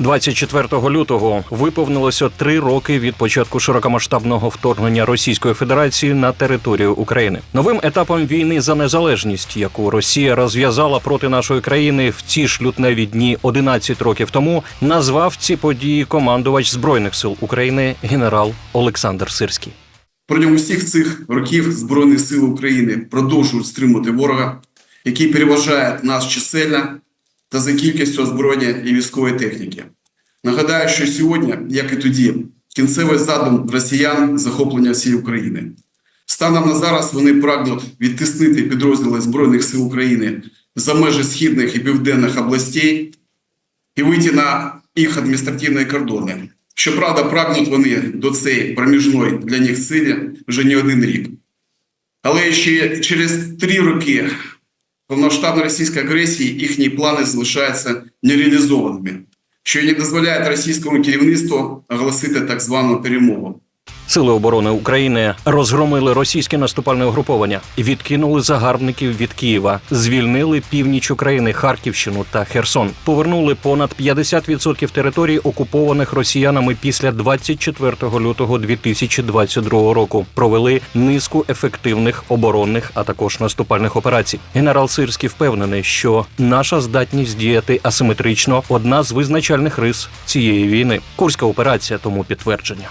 24 лютого виповнилося три роки від початку широкомасштабного вторгнення Російської Федерації на територію України. Новим етапом війни за незалежність, яку Росія розв'язала проти нашої країни в ці ж лютневі дні 11 років тому, назвав ці події командувач збройних сил України генерал Олександр Сирський. Протягом усіх цих років Збройні Сили України продовжують стримувати ворога, який переважає нас чисельно та за кількістю озброєння і військової техніки. Нагадаю, що сьогодні, як і тоді, кінцевий задум росіян захоплення всієї України. Станом на зараз вони прагнуть відтиснити підрозділи Збройних сил України за межі східних і південних областей і вийти на їх адміністративні кордони. Щоправда, прагнуть вони до цієї проміжної для них цілі вже не один рік. Але ще через три роки повноштабної російської агресії їхні плани залишаються нереалізованими, що не дозволяє російському керівництву оголосити так звану перемогу. Сили оборони України розгромили російське наступальне угруповання, відкинули загарбників від Києва, звільнили північ України, Харківщину та Херсон. Повернули понад 50% територій, окупованих росіянами після 24 лютого 2022 року. Провели низку ефективних оборонних, а також наступальних операцій. Генерал Сирський впевнений, що наша здатність діяти асиметрично одна з визначальних рис цієї війни. Курська операція тому підтвердження.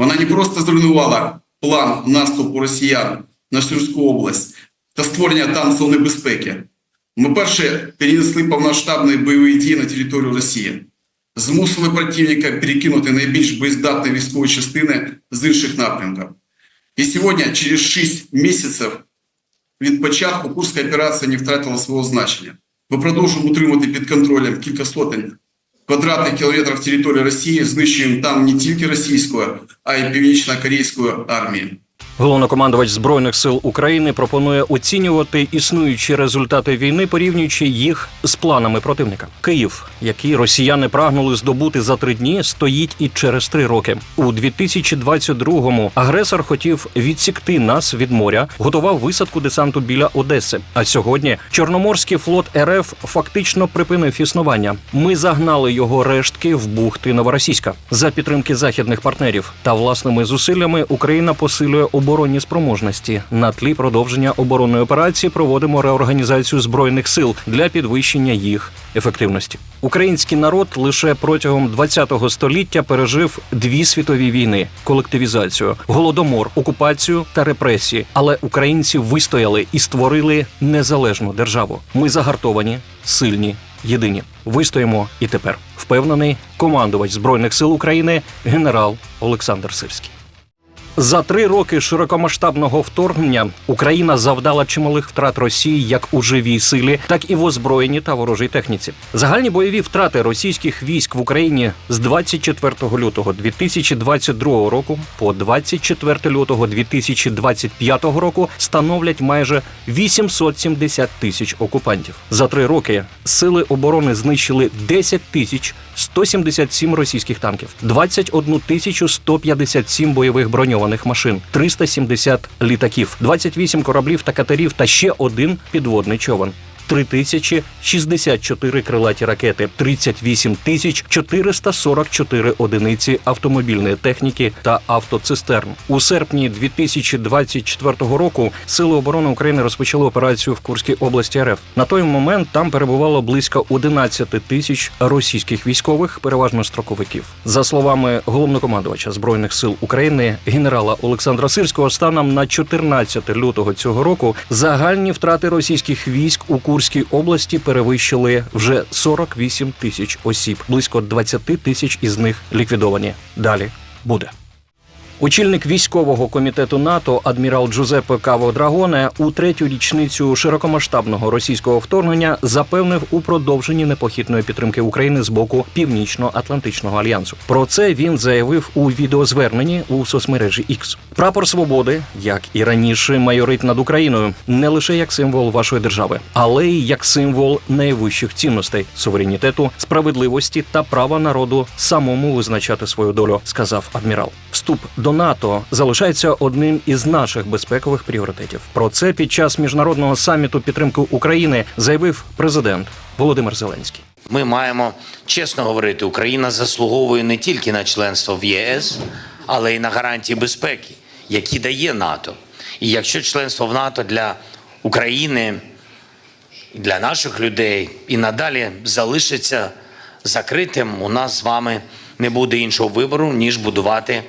Вона не просто зруйнувала план наступу росіян на Сюрську область та створення там зони безпеки. Ми перше перенесли повноштабні бойові дії на територію Росії, змусили противника перекинути найбільш боєздатні військові частини з інших напрямків. І сьогодні, через 6 місяців від початку Курська операція не втратила свого значення. Ми продовжуємо утримувати під контролем кілька сотень квадратних кілометрів території Росії, знищуємо там не тільки російську, а й північно-корейську армію. Головнокомандувач збройних сил України пропонує оцінювати існуючі результати війни, порівнюючи їх з планами противника. Київ, який росіяни прагнули здобути за три дні, стоїть і через три роки. У 2022-му агресор хотів відсікти нас від моря, готував висадку десанту біля Одеси. А сьогодні Чорноморський флот РФ фактично припинив існування. Ми загнали його рештки в бухти Новоросійська за підтримки західних партнерів та власними зусиллями Україна посилює оборонні спроможності. На тлі продовження оборонної операції проводимо реорганізацію збройних сил для підвищення їх ефективності. Український народ лише протягом ХХ століття пережив дві світові війни: колективізацію, голодомор, окупацію та репресії. Але українці вистояли і створили незалежну державу. Ми загартовані, сильні, єдині. Вистоїмо і тепер. Впевнений командувач збройних сил України генерал Олександр Сирський. За три роки широкомасштабного вторгнення Україна завдала чималих втрат Росії як у живій силі, так і в озброєнні та ворожій техніці. Загальні бойові втрати російських військ в Україні з 24 лютого 2022 року по 24 лютого 2025 року становлять майже 870 тисяч окупантів. За три роки сили оборони знищили 10 тисяч 177 російських танків, 21 тисячу 157 бойових броньованих машин, 370 літаків, 28 кораблів та катерів та ще один підводний човен. 3064 крилаті ракети, 38 тисяч 444 одиниці автомобільної техніки та автоцистерн. У серпні 2024 року Сили оборони України розпочали операцію в Курській області РФ. На той момент там перебувало близько 11 тисяч російських військових, переважно строковиків. За словами головнокомандувача збройних сил України генерала Олександра Сирського, станом на 14 лютого цього року загальні втрати російських військ у Курській області перевищили вже 48 тисяч осіб. Близько 20 тисяч із них ліквідовані. Далі буде. Очільник військового комітету НАТО адмірал Джузеппе Каво Драгоне у третю річницю широкомасштабного російського вторгнення запевнив у продовженні непохитної підтримки України з боку Північно-Атлантичного альянсу. Про це він заявив у відеозверненні у соцмережі X. Прапор свободи, як і раніше, майорить над Україною не лише як символ вашої держави, але й як символ найвищих цінностей суверенітету, справедливості та права народу самому визначати свою долю, сказав адмірал. Вступ до НАТО залишається одним із наших безпекових пріоритетів. Про це під час міжнародного саміту підтримки України заявив президент Володимир Зеленський. Ми маємо чесно говорити, Україна заслуговує не тільки на членство в ЄС, але й на гарантії безпеки, які дає НАТО. І якщо членство в НАТО для України, для наших людей і надалі залишиться закритим, у нас з вами не буде іншого вибору, ніж будувати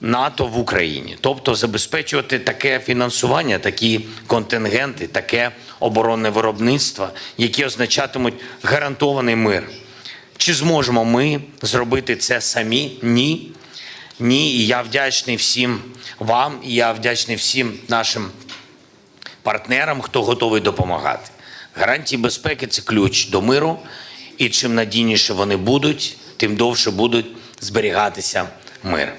НАТО в Україні, тобто забезпечувати таке фінансування, такі контингенти, таке оборонне виробництво, які означатимуть гарантований мир. Чи зможемо ми зробити це самі? Ні. Ні. І я вдячний всім вам, і я вдячний всім нашим партнерам, хто готовий допомагати. Гарантії безпеки це ключ до миру, і чим надійніше вони будуть, тим довше будуть зберігатися мир.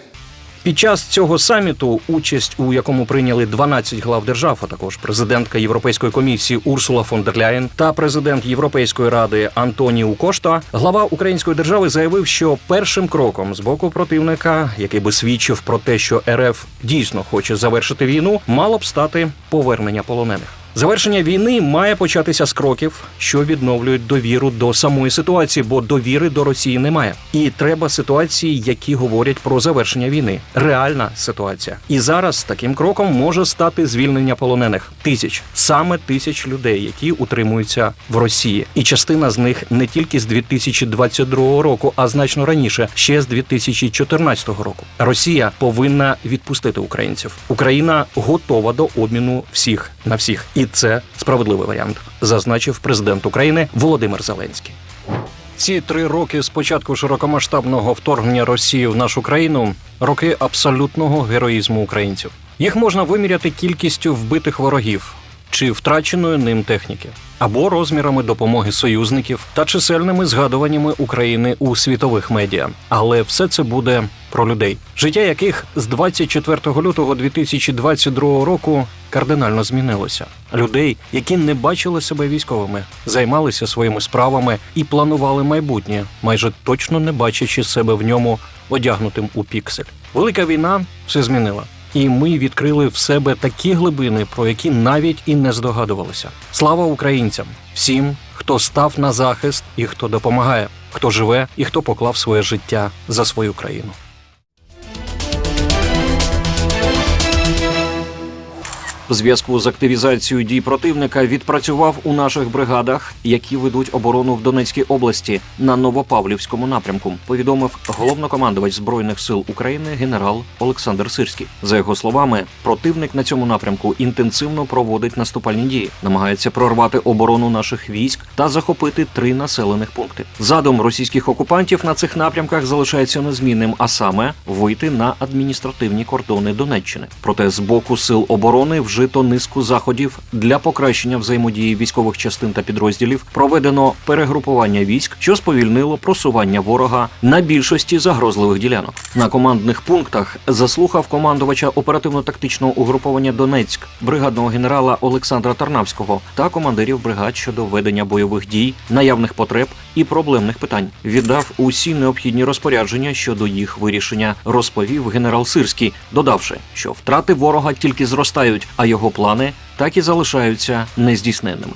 Під час цього саміту, участь у якому прийняли 12 глав держав, а також президентка Європейської комісії Урсула фон дер Ляєн та президент Європейської ради Антоніу Кошта, глава української держави заявив, що першим кроком з боку противника, який би свідчив про те, що РФ дійсно хоче завершити війну, мало б стати повернення полонених. Завершення війни має початися з кроків, що відновлюють довіру до самої ситуації, бо довіри до Росії немає. І треба ситуації, які говорять про завершення війни. Реальна ситуація. І зараз таким кроком може стати звільнення полонених тисяч, саме тисяч людей, які утримуються в Росії. І частина з них не тільки з 2022 року, а значно раніше, ще з 2014 року. Росія повинна відпустити українців. Україна готова до обміну всіх на всіх, і це справедливий варіант, зазначив президент України Володимир Зеленський. Ці три роки з початку широкомасштабного вторгнення Росії в нашу країну роки абсолютного героїзму українців. Їх можна виміряти кількістю вбитих ворогів чи втраченої ним техніки, або розмірами допомоги союзників та чисельними згадуваннями України у світових медіа. Але все це буде про людей, життя яких з 24 лютого 2022 року кардинально змінилося. Людей, які не бачили себе військовими, займалися своїми справами і планували майбутнє, майже точно не бачачи себе в ньому одягнутим у піксель. Велика війна все змінила. І ми відкрили в себе такі глибини, про які навіть і не здогадувалися. Слава українцям, всім, хто став на захист і хто допомагає, хто живе і хто поклав своє життя за свою країну. Зв'язку з активізацією дій противника відпрацював у наших бригадах, які ведуть оборону в Донецькій області на Новопавлівському напрямку. Повідомив головнокомандувач збройних сил України генерал Олександр Сирський. За його словами, противник на цьому напрямку інтенсивно проводить наступальні дії, намагається прорвати оборону наших військ та захопити три населених пункти. Задум російських окупантів на цих напрямках залишається незмінним, а саме вийти на адміністративні кордони Донеччини. Проте з боку сил оборони вжито низку заходів для покращення взаємодії військових частин та підрозділів. Проведено перегрупування військ, що сповільнило просування ворога на більшості загрозливих ділянок. На командних пунктах заслухав командувача оперативно-тактичного угруповання Донецьк, бригадного генерала Олександра Тарнавського та командирів бригад щодо ведення бойових дій, наявних потреб і проблемних питань. Віддав усі необхідні розпорядження щодо їх вирішення, розповів генерал Сирський, додавши, що втрати ворога тільки зростають, а його плани так і залишаються нездійсненними.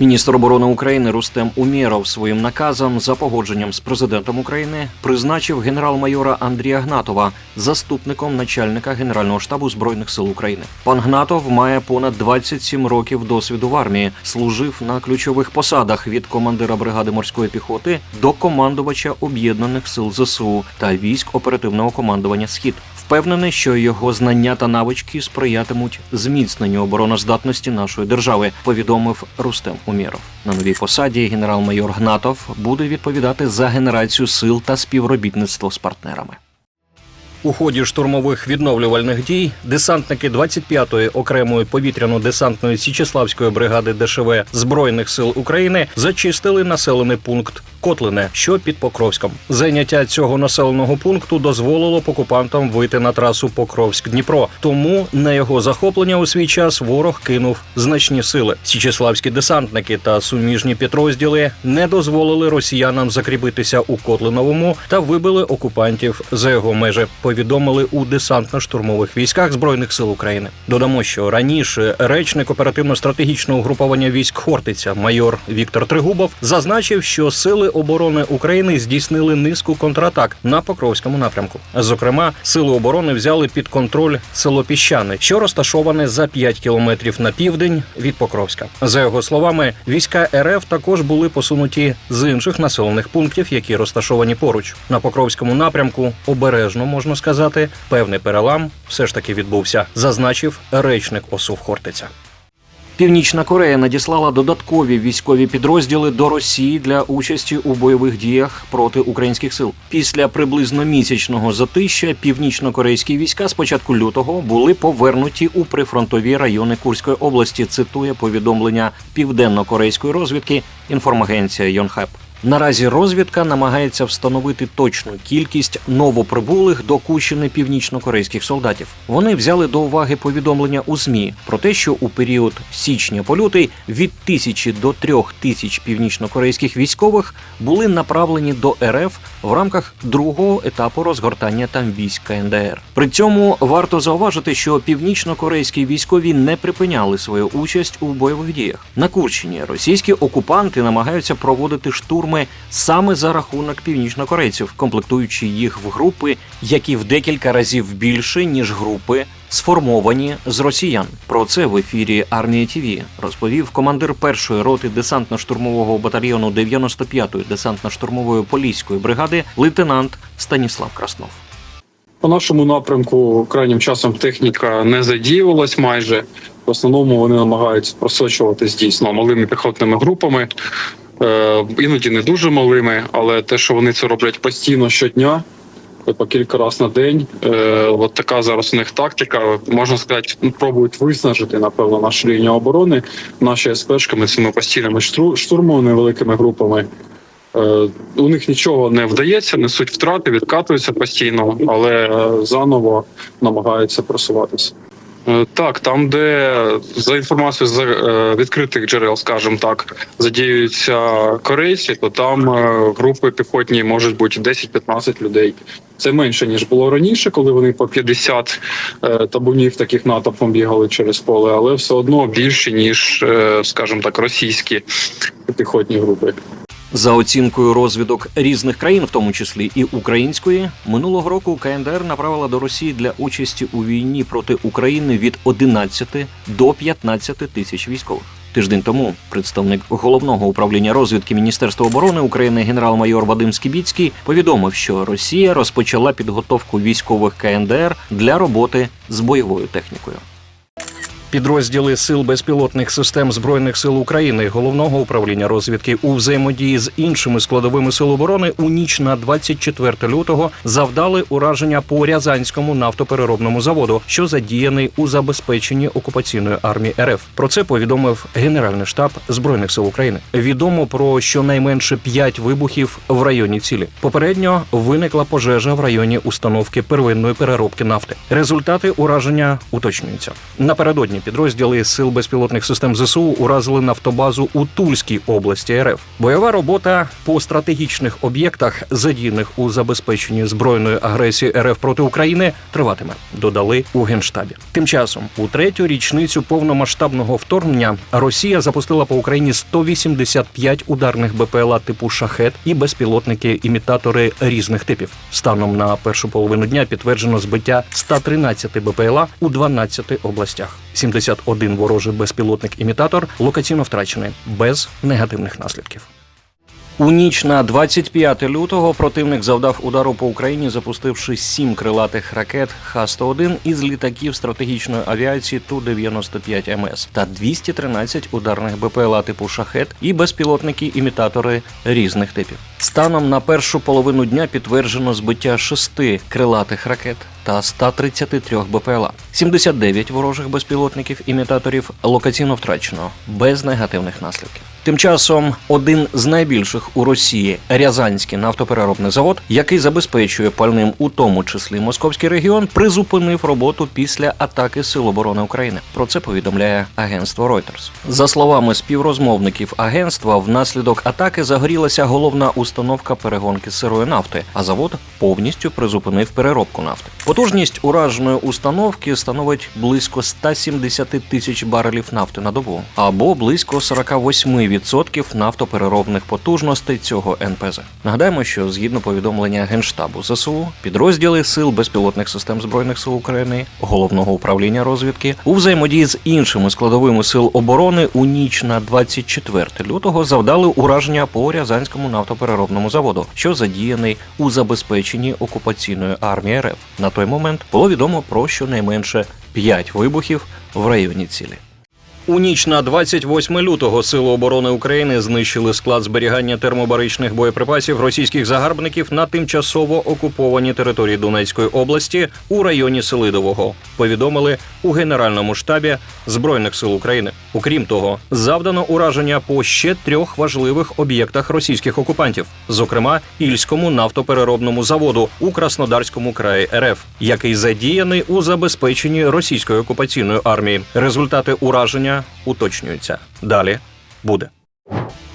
Міністр оборони України Рустем Умєров своїм наказом за погодженням з президентом України призначив генерал-майора Андрія Гнатова заступником начальника Генерального штабу збройних сил України. Пан Гнатов має понад 27 років досвіду в армії, служив на ключових посадах від командира бригади морської піхоти до командувача об'єднаних сил ЗСУ та військ оперативного командування Схід. Впевнений, що його знання та навички сприятимуть зміцненню обороноздатності нашої держави, повідомив Рустем Умєров. На новій посаді генерал-майор Гнатов буде відповідати за генерацію сил та співробітництво з партнерами. У ході штурмових відновлювальних дій десантники 25-ї окремої повітряно-десантної Січеславської бригади ДШВ Збройних сил України зачистили населений пункт Котлине, що під Покровськом. Зайняття цього населеного пункту дозволило окупантам вийти на трасу Покровськ-Дніпро. Тому на його захоплення у свій час ворог кинув значні сили. Січеславські десантники та суміжні підрозділи не дозволили росіянам закріпитися у Котлиновому та вибили окупантів за його межі. Повідомили у десантно-штурмових військах збройних сил України. Додамо, що раніше речник оперативно-стратегічного угруповання військ Хортиця, майор Віктор Тригубов, зазначив, що сили оборони України здійснили низку контратак на Покровському напрямку. Зокрема, сили оборони взяли під контроль село Піщани, що розташоване за 5 кілометрів на південь від Покровська. За його словами, війська РФ також були посунуті з інших населених пунктів, які розташовані поруч. На Покровському напрямку обережно можна сказати, певний перелам все ж таки відбувся, зазначив речник ОСУВ Хортиця. Північна Корея надіслала додаткові військові підрозділи до Росії для участі у бойових діях проти українських сил. Після приблизно місячного затища північно-корейські війська з початку лютого були повернуті у прифронтові райони Курської області. Цитує повідомлення південно-корейської розвідки інформагенція Йонхеп. Наразі розвідка намагається встановити точну кількість новоприбулих до Кущини північно-корейських солдатів. Вони взяли до уваги повідомлення у ЗМІ про те, що у період січня по лютий від тисячі до трьох тисяч північно-корейських військових були направлені до РФ в рамках другого етапу розгортання там військ КНДР. При цьому варто зауважити, що північно-корейські військові не припиняли свою участь у бойових діях. На Курщині російські окупанти намагаються проводити штурми саме за рахунок північнокорейців, комплектуючи їх в групи, які в декілька разів більше ніж групи. Сформовані з росіян про це в ефірі армія ТІВІ розповів командир першої роти десантно-штурмового батальйону 95-ї десантно-штурмової поліської бригади лейтенант Станіслав Краснов. По нашому напрямку крайнім часом техніка не задіювалась майже. В основному вони намагаються просочуватись дійсно малими піхотними групами, іноді не дуже малими, але те, що вони це роблять постійно щодня, е, по кілька разів на день. Е, от така зараз у них тактика. Можна сказати, ну, пробують виснажити, напевно, нашу лінію оборони, наші СПшками, цими постійними штурмами, великими групами. Е, У них нічого не вдається, несуть втрати, відкатуються постійно, але е, заново намагаються просуватися. Е, Так, там, де за інформацією з е, відкритих джерел, скажімо так, задіюються корейці, то там е, групи піхотні можуть бути 10-15 людей. Це менше ніж було раніше, коли вони по 50 е, табунів таких натовпом бігали через поле, але все одно більше ніж, скажімо так, російські піхотні групи. За оцінкою розвідок різних країн, в тому числі і української, минулого року КНДР направила до Росії для участі у війні проти України від 11 до 15 тисяч військових. Тиждень тому представник головного управління розвідки Міністерства оборони України генерал-майор Вадим Скібіцький повідомив, що Росія розпочала підготовку військових КНДР для роботи з бойовою технікою. Підрозділи сил безпілотних систем збройних сил України головного управління розвідки у взаємодії з іншими складовими сил оборони у ніч на 24 лютого завдали ураження по Рязанському нафтопереробному заводу, що задіяний у забезпеченні окупаційної армії РФ. Про це повідомив Генеральний штаб збройних сил України. Відомо про щонайменше 5 вибухів в районі цілі. Попередньо виникла пожежа в районі установки первинної переробки нафти. Результати ураження уточнюються. Напередодні підрозділи сил безпілотних систем ЗСУ уразили нафтобазу у Тульській області РФ. Бойова робота по стратегічних об'єктах, задіяних у забезпеченні збройної агресії РФ проти України, триватиме. Додали у генштабі. Тим часом, у третю річницю повномасштабного вторгнення, Росія запустила по Україні 185 ударних БПЛА типу шахет і безпілотники-імітатори різних типів. Станом на першу половину дня підтверджено збиття 113 БПЛА у 12 областях. 71 ворожий безпілотник-імітатор локаційно втрачений без негативних наслідків. У ніч на 25 лютого противник завдав удару по Україні, запустивши сім крилатих ракет Х-101 із літаків стратегічної авіації Ту-95 МС та 213 ударних БПЛА типу шахет і безпілотники-імітатори різних типів. Станом на першу половину дня підтверджено збиття шести крилатих ракет та 133 БПЛА. 79 ворожих безпілотників імітаторів локаційно втрачено без негативних наслідків. Тим часом один з найбільших у Росії Рязанський нафтопереробний завод, який забезпечує пальним, у тому числі московський регіон, призупинив роботу після атаки Сил оборони України. Про це повідомляє агентство Reuters. За словами співрозмовників агентства, внаслідок атаки загорілася головна установка перегонки сирої нафти, а завод повністю призупинив переробку нафти. Потужність ураженої установки становить близько 170 тисяч барелів нафти на добу, або близько 48% нафтопереробних потужностей цього НПЗ. Нагадаємо, що згідно повідомлення Генштабу ЗСУ, підрозділи сил безпілотних систем збройних сил України, головного управління розвідки у взаємодії з іншими складовими сил оборони у ніч на 24 лютого завдали ураження по Рязанському нафтопереробному заводу, що задіяний у забезпеченні окупаційної армії РФ. На той момент було відомо про щонайменше 5 вибухів в районі цілі. У ніч на 28 лютого Сили оборони України знищили склад зберігання термобаричних боєприпасів російських загарбників на тимчасово окупованій території Донецької області у районі Селидового. Повідомили у Генеральному штабі Збройних сил України. Окрім того, завдано ураження по ще трьох важливих об'єктах російських окупантів, зокрема Ільському нафтопереробному заводу у Краснодарському краї РФ, який задіяний у забезпеченні російської окупаційної армії. Результати ураження уточнюються. Далі буде.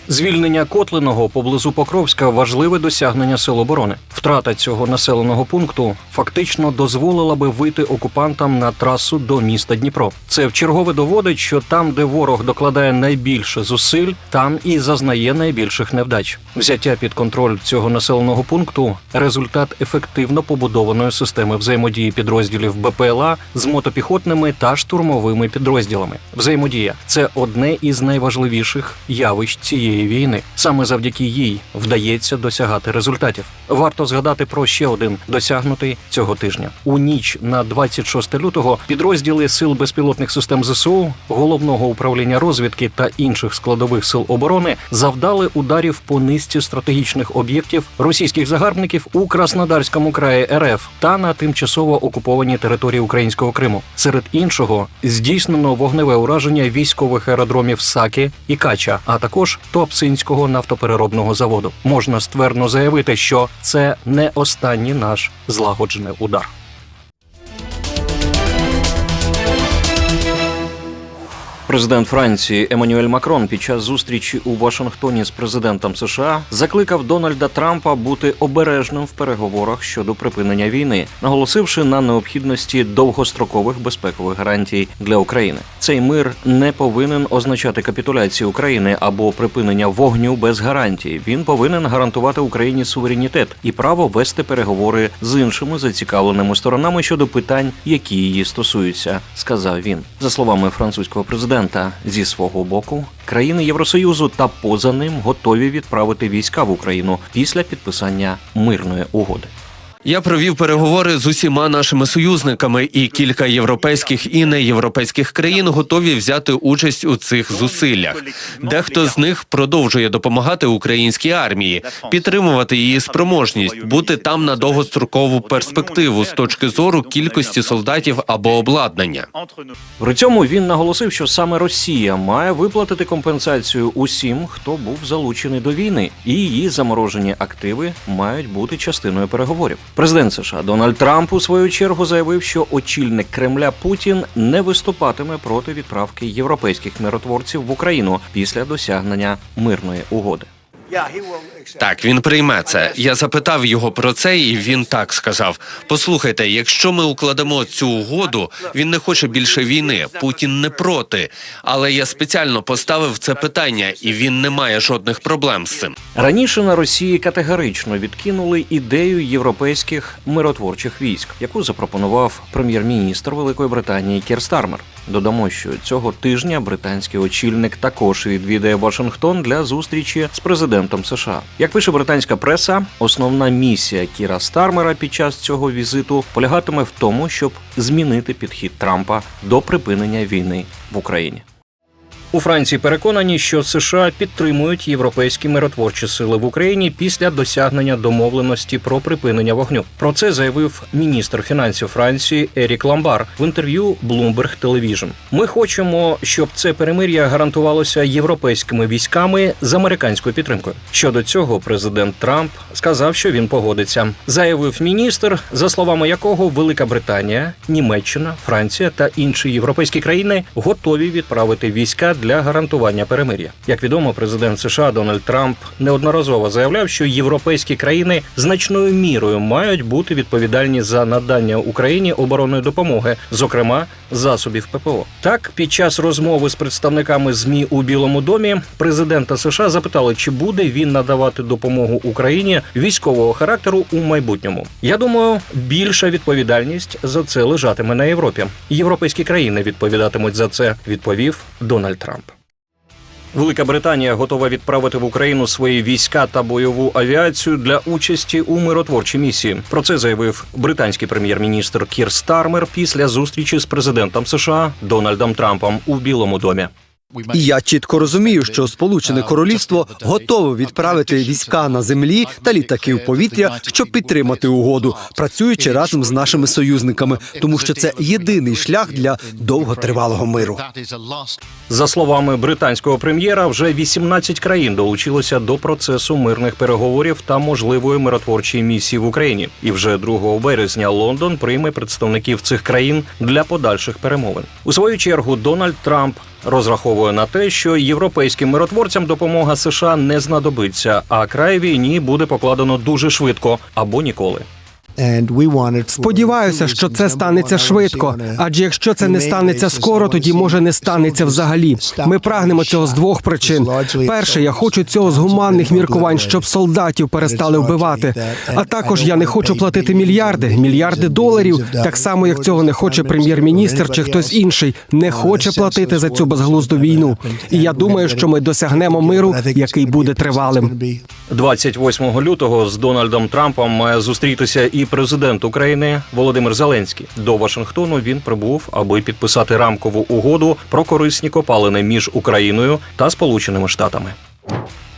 Звільнення Котлиного поблизу Покровська важливе досягнення сил оборони. Втрата цього населеного пункту фактично дозволила би вийти окупантам на трасу до міста Дніпро. Це вчергове доводить, що там, де ворог докладає найбільше зусиль, там і зазнає найбільших невдач. Взяття під контроль цього населеного пункту результат ефективно побудованої системи взаємодії підрозділів БПЛА з мотопіхотними та штурмовими підрозділами. Взаємодія це одне із найважливіших явищ цієї війни. Саме завдяки їй вдається досягати результатів. Варто згадати про ще один досягнутий цього тижня. У ніч на 26 лютого підрозділи сил безпілотних систем ЗСУ, головного управління розвідки та інших складових сил оборони завдали ударів по низці стратегічних об'єктів російських загарбників у Краснодарському краї РФ та на тимчасово окупованій території українського Криму. Серед іншого здійснено вогневе ураження військових аеродромів Сакі і Кача, а також Туапсинського нафтопереробного заводу. Можна ствердно заявити, що це не останній наш злагоджений удар. Президент Франції Еммануель Макрон під час зустрічі у Вашингтоні з президентом США закликав Дональда Трампа бути обережним в переговорах щодо припинення війни, наголосивши на необхідності довгострокових безпекових гарантій для України. Цей мир не повинен означати капітуляцію України або припинення вогню без гарантій. Він повинен гарантувати Україні суверенітет і право вести переговори з іншими зацікавленими сторонами щодо питань, які її стосуються, сказав він. За словами французького президента, зі свого боку країни Євросоюзу та поза ним готові відправити війська в Україну після підписання мирної угоди. Я провів переговори з усіма нашими союзниками, і кілька європейських і неєвропейських країн готові взяти участь у цих зусиллях. Дехто з них продовжує допомагати українській армії, підтримувати її спроможність, бути там на довгострокову перспективу з точки зору кількості солдатів або обладнання. При цьому він наголосив, що саме Росія має виплатити компенсацію усім, хто був залучений до війни, і її заморожені активи мають бути частиною переговорів. Президент США Дональд Трамп у свою чергу заявив, що очільник Кремля Путін не виступатиме проти відправки європейських миротворців в Україну після досягнення мирної угоди. Так, він прийме це. Я запитав його про це, і він так сказав: Послухайте, якщо ми укладемо цю угоду, він не хоче більше війни. Путін не проти. Але я спеціально поставив це питання, і він не має жодних проблем з цим. Раніше на Росії категорично відкинули ідею європейських миротворчих військ, яку запропонував прем'єр-міністр Великої Британії Кір Стармер. Додамо, що цього тижня британський очільник також відвідає Вашингтон для зустрічі з президентом США. Як пише британська преса, основна місія Кіра Стармера під час цього візиту полягатиме в тому, щоб змінити підхід Трампа до припинення війни в Україні. У Франції переконані, що США підтримують європейські миротворчі сили в Україні після досягнення домовленості про припинення вогню. Про це заявив міністр фінансів Франції Ерік Ламбар в інтерв'ю Bloomberg Television. Ми хочемо, щоб це перемир'я гарантувалося європейськими військами з американською підтримкою. Щодо цього, президент Трамп сказав, що він погодиться. Заявив міністр, за словами якого Велика Британія, Німеччина, Франція та інші європейські країни готові відправити війська для гарантування перемир'я. Як відомо, президент США Дональд Трамп неодноразово заявляв, що європейські країни значною мірою мають бути відповідальні за надання Україні оборонної допомоги, зокрема засобів ППО. Так, під час розмови з представниками змі у Білому домі президента США запитали, чи буде він надавати допомогу Україні військового характеру у майбутньому. Я думаю, більша відповідальність за це лежатиме на Європі. Європейські країни відповідатимуть за це, відповів Дональд Трамп. Велика Британія готова відправити в Україну свої війська та бойову авіацію для участі у миротворчій місії. Про це заявив британський прем'єр-міністр Кір Стармер після зустрічі з президентом США Дональдом Трампом у Білому домі. І я чітко розумію, що Сполучене Королівство готове відправити війська на землі та літаки в повітря, щоб підтримати угоду, працюючи разом з нашими союзниками, тому що це єдиний шлях для довготривалого миру. За словами британського прем'єра, вже 18 країн долучилося до процесу мирних переговорів та можливої миротворчої місії в Україні. І вже 2 березня Лондон прийме представників цих країн для подальших перемовин. У свою чергу Дональд Трамп розраховує на те, що європейським миротворцям допомога США не знадобиться, а край війні буде покладено дуже швидко або ніколи. Сподіваюся, що це станеться швидко. Адже якщо це не станеться скоро, тоді може не станеться взагалі. Ми прагнемо цього з двох причин. Перше, я хочу цього з гуманних міркувань, щоб солдатів перестали вбивати. А також я не хочу платити мільярди, мільярди доларів, так само як цього не хоче прем'єр-міністр чи хтось інший, не хоче платити за цю безглузду війну. І я думаю, що ми досягнемо миру, який буде тривалим. 28 лютого з Дональдом Трампом має зустрітися і президент України Володимир Зеленський. До Вашингтону він прибув, аби підписати рамкову угоду про корисні копалини між Україною та Сполученими Штатами.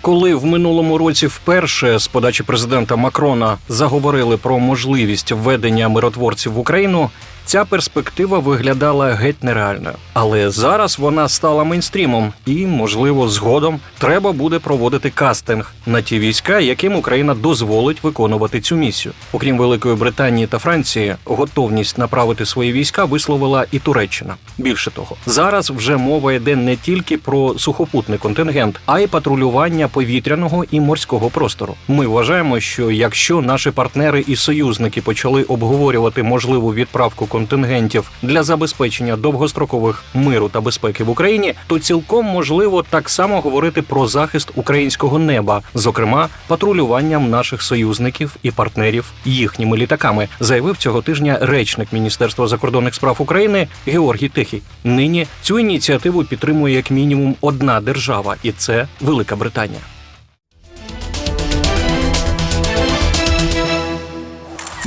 Коли в минулому році вперше з подачі президента Макрона заговорили про можливість введення миротворців в Україну, ця перспектива виглядала геть нереальною. Але зараз вона стала мейнстрімом, і, можливо, згодом треба буде проводити кастинг на ті війська, яким Україна дозволить виконувати цю місію. Окрім Великої Британії та Франції, готовність направити свої війська висловила і Туреччина. Більше того, зараз вже мова йде не тільки про сухопутний контингент, а й патрулювання повітряного і морського простору. Ми вважаємо, що якщо наші партнери і союзники почали обговорювати можливу відправку контингентів для забезпечення довгострокових миру та безпеки в Україні, то цілком можливо так само говорити про захист українського неба, зокрема патрулюванням наших союзників і партнерів їхніми літаками, заявив цього тижня речник Міністерства закордонних справ України Георгій Тихий. Нині цю ініціативу підтримує як мінімум одна держава, і це Велика Британія.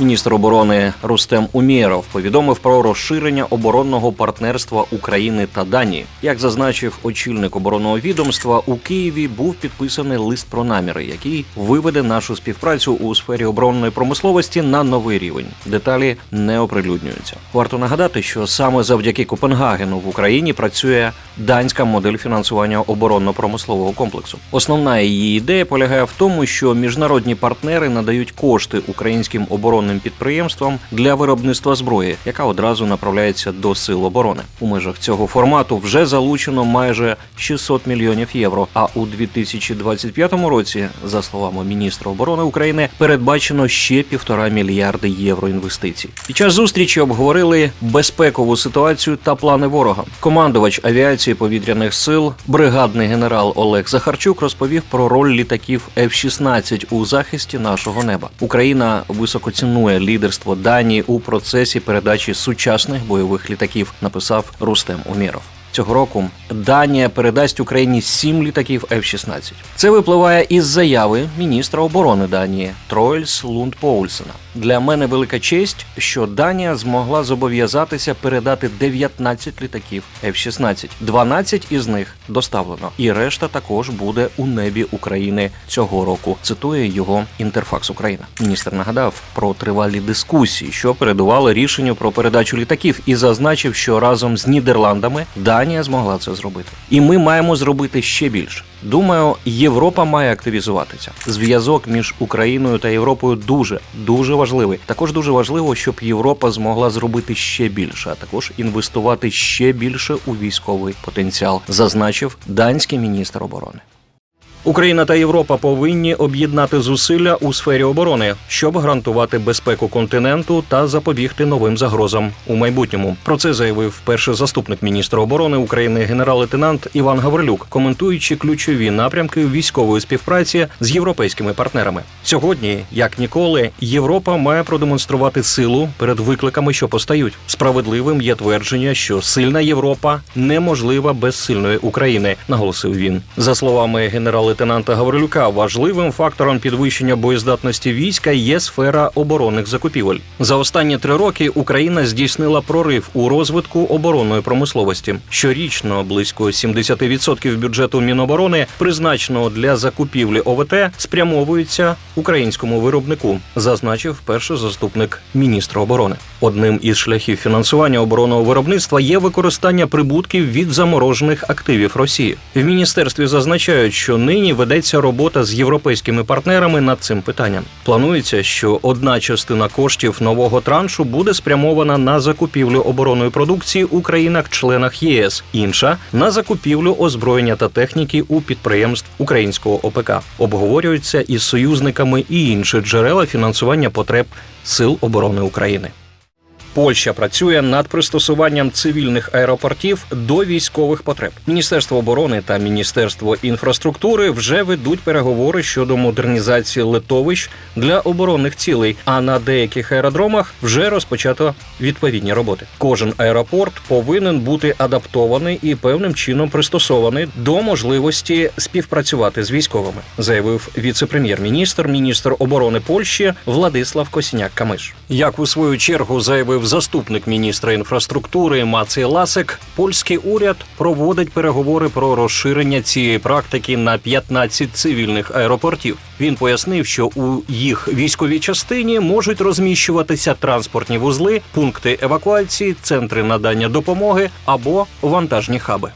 Міністр оборони Рустем Умєров повідомив про розширення оборонного партнерства України та Данії. Як зазначив очільник оборонного відомства, у Києві був підписаний лист про наміри, який виведе нашу співпрацю у сфері оборонної промисловості на новий рівень. Деталі не оприлюднюються. Варто нагадати, що саме завдяки Копенгагену в Україні працює данська модель фінансування оборонно-промислового комплексу. Основна її ідея полягає в тому, що міжнародні партнери надають кошти українським оборонним підприємствам для виробництва зброї, яка одразу направляється до сил оборони. У межах цього формату вже залучено майже 600 мільйонів євро. А у 2025 році, за словами міністра оборони України, передбачено ще півтора мільярди євро інвестицій. Під час зустрічі обговорили безпекову ситуацію та плани ворога. Командувач авіації повітряних сил, бригадний генерал Олег Захарчук розповів про роль літаків F-16 у захисті нашого неба. Україна високо цінує лідерство Данії у процесі передачі сучасних бойових літаків, написав Рустем Уміров. Цього року Данія передасть Україні сім літаків F-16. Це випливає із заяви міністра оборони Данії Тройльс Лунд Поульсена. Для мене велика честь, що Данія змогла зобов'язатися передати 19 літаків F-16. 12 із них доставлено, і решта також буде у небі України цього року. Цитує його інтерфакс Україна. Міністр нагадав про тривалі дискусії, що передували рішенню про передачу літаків, і зазначив, що разом з Нідерландами Данія змогла це зробити. І ми маємо зробити ще більше. Думаю, Європа має активізуватися. Зв'язок між Україною та Європою дуже дуже важливий. Також дуже важливо, щоб Європа змогла зробити ще більше, а також інвестувати ще більше у військовий потенціал, зазначив данський міністр оборони. Україна та Європа повинні об'єднати зусилля у сфері оборони, щоб гарантувати безпеку континенту та запобігти новим загрозам у майбутньому. Про це заявив перший заступник міністра оборони України генерал-лейтенант Іван Гаврилюк, коментуючи ключові напрямки військової співпраці з європейськими партнерами. Сьогодні, як ніколи, Європа має продемонструвати силу перед викликами, що постають. Справедливим є твердження, що сильна Європа неможлива без сильної України, наголосив він. За словами генерал-лейтенанта Гаврилюка, важливим фактором підвищення боєздатності війська є сфера оборонних закупівель. За останні три роки Україна здійснила прорив у розвитку оборонної промисловості. Щорічно близько 70% бюджету Міноборони, призначеного для закупівлі ОВТ, спрямовується українському виробнику, зазначив перший заступник міністра оборони. Одним із шляхів фінансування оборонного виробництва є використання прибутків від заморожених активів Росії. В міністерстві зазначають, що нині ведеться робота з європейськими партнерами над цим питанням. Планується, що одна частина коштів нового траншу буде спрямована на закупівлю оборонної продукції у країнах-членах ЄС, інша на закупівлю озброєння та техніки у підприємств українського ОПК. Обговорюються із союзниками і інші джерела фінансування потреб сил оборони України. Польща працює над пристосуванням цивільних аеропортів до військових потреб. Міністерство оборони та Міністерство інфраструктури вже ведуть переговори щодо модернізації литовищ для оборонних цілей. А на деяких аеродромах вже розпочато відповідні роботи. Кожен аеропорт повинен бути адаптований і певним чином пристосований до можливості співпрацювати з військовими, заявив віце-прем'єр-міністр, міністр оборони Польщі Владислав Косіняк Камиш. Як у свою чергу заявив заступник міністра інфраструктури Маці Ласик, польський уряд проводить переговори про розширення цієї практики на 15 цивільних аеропортів. Він пояснив, що у їх військовій частині можуть розміщуватися транспортні вузли, пункти евакуації, центри надання допомоги або вантажні хаби.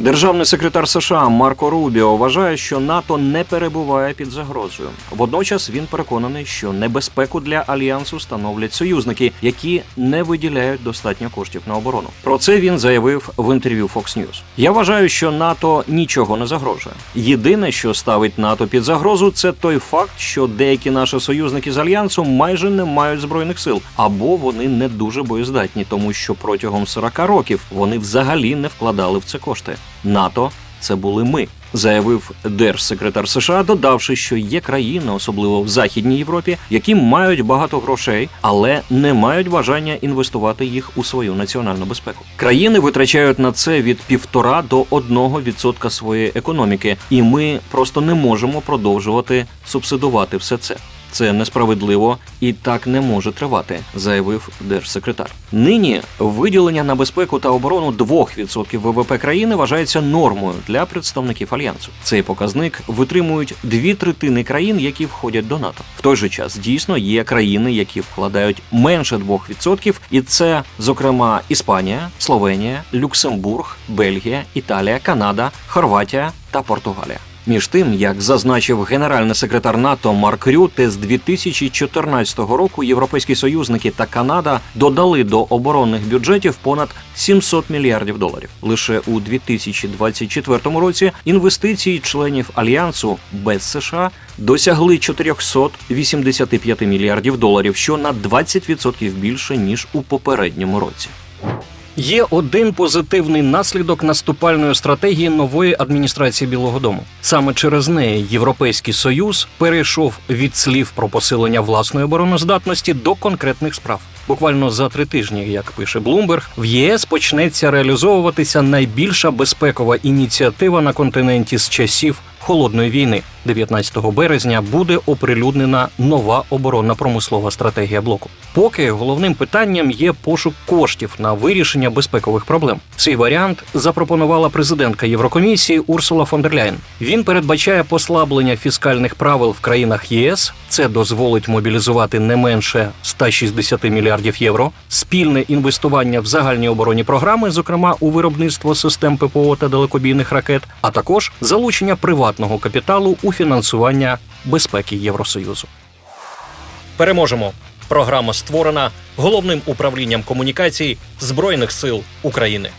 Державний секретар США Марко Рубіо вважає, що НАТО не перебуває під загрозою. Водночас він переконаний, що небезпеку для альянсу становлять союзники, які не виділяють достатньо коштів на оборону. Про це він заявив в інтерв'ю Fox News. Я вважаю, що НАТО нічого не загрожує. Єдине, що ставить НАТО під загрозу, це той факт, що деякі наші союзники з альянсу майже не мають збройних сил, або вони не дуже боєздатні, тому що протягом 40 років вони взагалі не вкладали в це кошти. НАТО це були ми. Заявив держсекретар США, додавши, що є країни, особливо в Західній Європі, які мають багато грошей, але не мають бажання інвестувати їх у свою національну безпеку. Країни витрачають на це від півтора до одного відсотка своєї економіки, і ми просто не можемо продовжувати субсидувати все це. Це несправедливо і так не може тривати, заявив держсекретар. Нині виділення на безпеку та оборону 2% ВВП країни вважається нормою для представників альянсу. Цей показник витримують дві третини країн, які входять до НАТО. В той же час дійсно є країни, які вкладають менше 2%, і це, зокрема, Іспанія, Словенія, Люксембург, Бельгія, Італія, Канада, Хорватія та Португалія. Між тим, як зазначив генеральний секретар НАТО Марк Рюте, з 2014 року європейські союзники та Канада додали до оборонних бюджетів понад 700 мільярдів доларів. Лише у 2024 році інвестиції членів альянсу без США досягли 485 мільярдів доларів, що на 20% більше ніж у попередньому році. Є один позитивний наслідок наступальної стратегії нової адміністрації Білого Дому. Саме через неї Європейський Союз перейшов від слів про посилення власної обороноздатності до конкретних справ. Буквально за три тижні, як пише Блумберг, в ЄС почнеться реалізовуватися найбільша безпекова ініціатива на континенті з часів холодної війни. 19 березня буде оприлюднена нова оборонна промислова стратегія блоку. Поки головним питанням є пошук коштів на вирішення безпекових проблем. Свій варіант запропонувала президентка Єврокомісії Урсула фон дер Ляйн. Він передбачає послаблення фіскальних правил в країнах ЄС. Це дозволить мобілізувати не менше 160 мільярдів євро, спільне інвестування в загальні оборонні програми, зокрема у виробництво систем ППО та далекобійних ракет, а також залучення приватного капіталу у фінансування безпеки Євросоюзу. Переможемо. Програма створена головним управлінням комунікацій Збройних сил України.